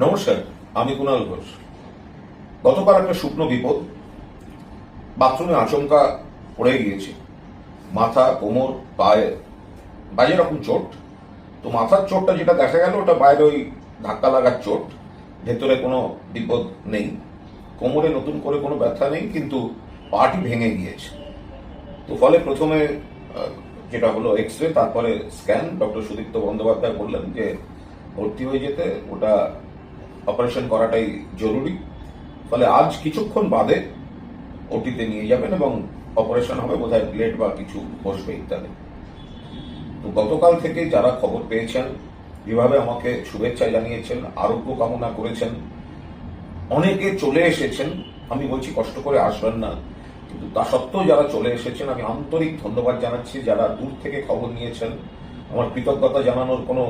নমস্কার, আমি কুণাল ঘোষ। গতকাল একটা শুকনো বিপদ। বাথরুমে আচমকা পড়ে গিয়েছি। মাথা, কোমর, পায়ে বাজে রকম চোট। তো মাথার চোটটা যেটা দেখা গেল, ওটা বাইরে ওই ধাক্কা লাগার চোট। ভেতরে কোনো বিপদ নেই। কোমরে নতুন করে কোনো ব্যথা নেই, কিন্তু পাটি ভেঙে গিয়েছে। তো ফলে প্রথমে যেটা হলো এক্স রে তারপরে স্ক্যান ডক্টর সুদীপ্ত বন্দ্যোপাধ্যায় বললেন যে, ভর্তি হয়ে যেতে ওটা অপারেশন করাটাই জরুরি। ফলে আজ কিছুক্ষণ বাদে ওটিতে নিয়ে যাবেন এবং অপারেশন হবে, বোধহয় প্লেট বা কিছু বসবে ইত্যাদি। তো গতকাল থেকে যারা খবর পেয়েছেন যেভাবে আমাকে শুভেচ্ছা জানিয়েছেন, আরোগ্য কামনা করেছেন, অনেকে চলে এসেছেন, আমি বলছি কষ্ট করে আসবেন না, কিন্তু তা সত্ত্বেও যারা চলে এসেছেন, আমি আন্তরিক ধন্যবাদ জানাচ্ছি, যারা দূর থেকে খবর নিয়েছেন, আমার কৃতজ্ঞতা জানানোর কোনো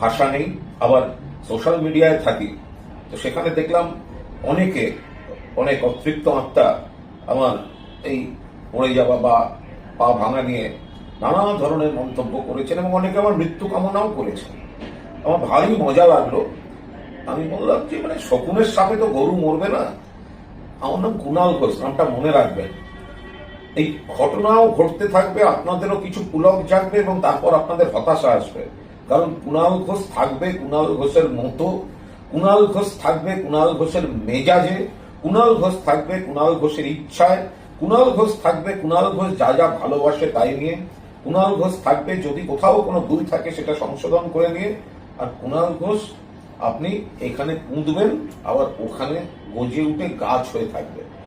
ভাষা নেই। আবার সোশ্যাল মিডিয়ায় থাকি তো সেখানে দেখলাম অনেকে, অনেক অতৃপ্ত আত্মা আমার এই পড়ে যাওয়া বা পা ভাঙা নিয়ে নানা ধরনের মন্তব্য করেছেন এবং অনেকে আমার মৃত্যু কামনাও করেছেন। আমার ভারী মজা লাগল। আমি বললাম যে মানে শকুনের সাপে তো গরু মরবে না? আমার নাম কুণাল ঘোষ, নামটা মনে রাখবেন। এই ঘটনাও ঘটতে থাকবে, আপনাদেরও কিছু পুলক জাগবে এবং তারপর আপনাদের হতাশা আসবে। কারণ কুণাল ঘোষ থাকবে কুণাল ঘোষের মতো কুণাল ঘোষ থাকবে কুণাল ঘোষের মেজাজে কুণাল ঘোষ থাকবে কুণাল ঘোষের ইচ্ছায় কুণাল ঘোষ থাকবে কুণাল ঘোষ যা যা ভালোবাসে তাই নিয়ে কুণাল ঘোষ থাকবে যদি কোথাও কোনো ভুল থাকে সেটা সংশোধন করে নিয়ে, আর কুণাল ঘোষ আপনি এখানে কুঁদবেন, আবার ওখানে গজে উঠে গাছ হয়ে থাকবে।